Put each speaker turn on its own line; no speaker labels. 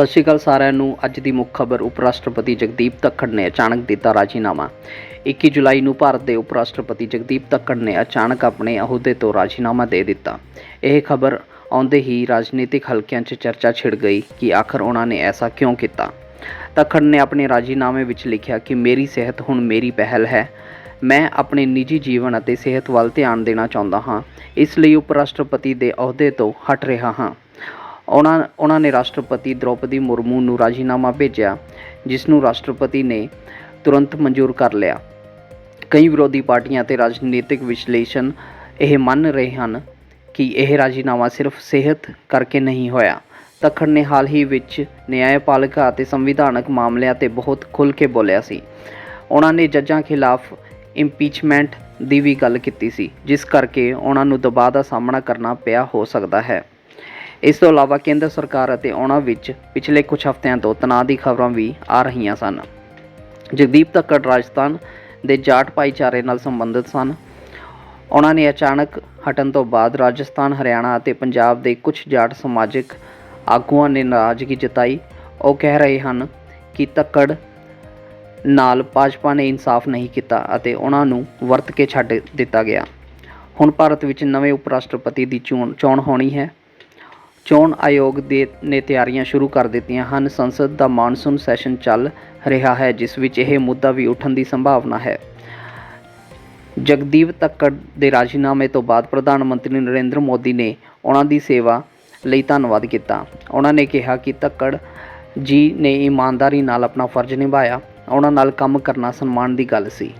ਸਤਿ ਸ਼੍ਰੀ ਅਕਾਲ ਸਾਰਿਆਂ ਨੂੰ। ਅੱਜ ਦੀ ਮੁੱਖ ਖਬਰ ਉਪ ਰਾਸ਼ਟਰਪਤੀ ਜਗਦੀਪ ਧੱਖੜ ਨੇ ਅਚਾਨਕ ਦਿੱਤਾ ਰਾਜੀਨਾਮਾ। 21 ਜੁਲਾਈ ਨੂੰ ਭਾਰਤ ਦੇ ਉਪ ਰਾਸ਼ਟਰਪਤੀ ਜਗਦੀਪ ਧੱਖੜ ਨੇ ਅਚਾਨਕ ਆਪਣੇ ਅਹੁਦੇ ਤੋਂ ਰਾਜੀਨਾਮਾ ਦੇ ਦਿੱਤਾ। ਇਹ ਖਬਰ ਆਉਂਦੇ ਹੀ ਰਾਜਨੀਤਿਕ ਹਲਕਿਆਂ 'ਚ ਚਰਚਾ ਛਿੜ ਗਈ ਕਿ ਆਖਰ ਉਹਨਾਂ ਨੇ ਐਸਾ ਕਿਉਂ ਕੀਤਾ। ਧੱਖੜ ਨੇ ਆਪਣੇ ਰਾਜੀਨਾਮੇ ਵਿੱਚ ਲਿਖਿਆ ਕਿ ਮੇਰੀ ਸਿਹਤ ਹੁਣ ਮੇਰੀ ਪਹਿਲ ਹੈ। ਮੈਂ ਆਪਣੇ ਨਿੱਜੀ ਜੀਵਨ ਅਤੇ ਸਿਹਤ ਵੱਲ ਧਿਆਨ ਦੇਣਾ ਚਾਹੁੰਦਾ ਹਾਂ। ਇਸ ਲਈ ਉਪ ਰਾਸ਼ਟਰਪਤੀ ਦੇ ਅਹੁਦੇ ਤੋਂ ਹਟ ਰਿਹਾ ਹਾਂ। ਉਹਨਾਂ ਉਹਨਾਂ ਨੇ ਰਾਸ਼ਟਰਪਤੀ ਦ੍ਰੋਪਦੀ ਮੁਰਮੂ ਨੂੰ ਰਾਜੀਨਾਮਾ ਭੇਜਿਆ ਜਿਸ ਨੂੰ ਰਾਸ਼ਟਰਪਤੀ ਨੇ ਤੁਰੰਤ ਮਨਜ਼ੂਰ ਕਰ ਲਿਆ। ਕਈ ਵਿਰੋਧੀ ਪਾਰਟੀਆਂ ਅਤੇ ਰਾਜਨੀਤਿਕ ਵਿਸ਼ਲੇਸ਼ਣ ਇਹ ਮੰਨ ਰਹੇ ਹਨ ਕਿ ਇਹ ਰਾਜੀਨਾਮਾ ਸਿਰਫ ਸਿਹਤ ਕਰਕੇ ਨਹੀਂ ਹੋਇਆ। ਦੱਖਣ ਨੇ ਹਾਲ ਹੀ ਵਿੱਚ ਨਿਆਂਪਾਲਕ ਅਤੇ ਸੰਵਿਧਾਨਕ ਮਾਮਲਿਆਂ ਤੇ ਬਹੁਤ ਖੁੱਲ੍ਹ ਕੇ ਬੋਲਿਆ ਸੀ। ਉਹਨਾਂ ਨੇ ਜੱਜਾਂ ਖਿਲਾਫ ਇੰਪੀਚਮੈਂਟ ਦੀ ਵੀ ਗੱਲ ਕੀਤੀ ਸੀ, ਜਿਸ ਕਰਕੇ ਉਹਨਾਂ ਨੂੰ ਦਬਾਅ ਦਾ ਸਾਹਮਣਾ ਕਰਨਾ ਪਿਆ ਹੋ ਸਕਦਾ ਹੈ। ਇਸ ਤੋਂ ਇਲਾਵਾ ਕੇਂਦਰ ਸਰਕਾਰ ਅਤੇ ਉਹਨਾਂ ਵਿੱਚ ਪਿਛਲੇ ਕੁਝ ਹਫ਼ਤਿਆਂ ਤੋਂ ਤਣਾਅ ਦੀ ਖਬਰਾਂ ਵੀ ਆ ਰਹੀਆਂ ਸਨ। ਜਗਦੀਪ ਧੱਕੜ ਰਾਜਸਥਾਨ ਦੇ ਜਾਟ ਭਾਈਚਾਰੇ ਨਾਲ ਸੰਬੰਧਿਤ ਸਨ। ਉਹਨਾਂ ਨੇ ਅਚਾਨਕ ਹਟਣ ਤੋਂ ਬਾਅਦ ਰਾਜਸਥਾਨ, ਹਰਿਆਣਾ ਅਤੇ ਪੰਜਾਬ ਦੇ ਕੁਝ ਜਾਟ ਸਮਾਜਿਕ ਆਗੂਆਂ ਨੇ ਨਾਰਾਜ਼ਗੀ ਜਤਾਈ। ਉਹ ਕਹਿ ਰਹੇ ਹਨ ਕਿ ਧੱਕੜ ਨਾਲ ਭਾਜਪਾ ਨੇ ਇਨਸਾਫ ਨਹੀਂ ਕੀਤਾ ਅਤੇ ਉਹਨਾਂ ਨੂੰ ਵਰਤ ਕੇ ਛੱਡ ਦਿੱਤਾ ਗਿਆ। ਹੁਣ ਭਾਰਤ ਵਿੱਚ ਨਵੇਂ ਉਪ ਰਾਸ਼ਟਰਪਤੀ ਦੀ ਚੋਣ ਚੋਣ ਹੋਣੀ ਹੈ। ਚੋਣ ਆਯੋਗ ਦੇ, ਨੇ ਤਿਆਰੀਆਂ ਸ਼ੁਰੂ ਕਰ ਦਿੱਤੀਆਂ ਹਨ। ਸੰਸਦ ਦਾ ਮਾਨਸੂਨ ਸੈਸ਼ਨ ਚੱਲ ਰਿਹਾ ਹੈ, ਜਿਸ ਵਿੱਚ ਇਹ ਮੁੱਦਾ ਵੀ ਉੱਠਣ ਦੀ ਸੰਭਾਵਨਾ ਹੈ। ਜਗਦੀਪ ਧੱਕੜ ਦੇ ਰਾਜੀਨਾਮੇ ਤੋਂ ਬਾਅਦ ਪ੍ਰਧਾਨ ਮੰਤਰੀ ਨਰਿੰਦਰ ਮੋਦੀ ਨੇ ਉਹਨਾਂ ਦੀ ਸੇਵਾ ਲਈ ਧੰਨਵਾਦ ਕੀਤਾ। ਉਹਨਾਂ ਨੇ ਕਿਹਾ ਕਿ ਧੱਕੜ ਜੀ ਨੇ ਇਮਾਨਦਾਰੀ ਨਾਲ ਆਪਣਾ ਫਰਜ਼ ਨਿਭਾਇਆ। ਉਹਨਾਂ ਨਾਲ ਕੰਮ ਕਰਨਾ ਸਨਮਾਨ ਦੀ ਗੱਲ ਸੀ।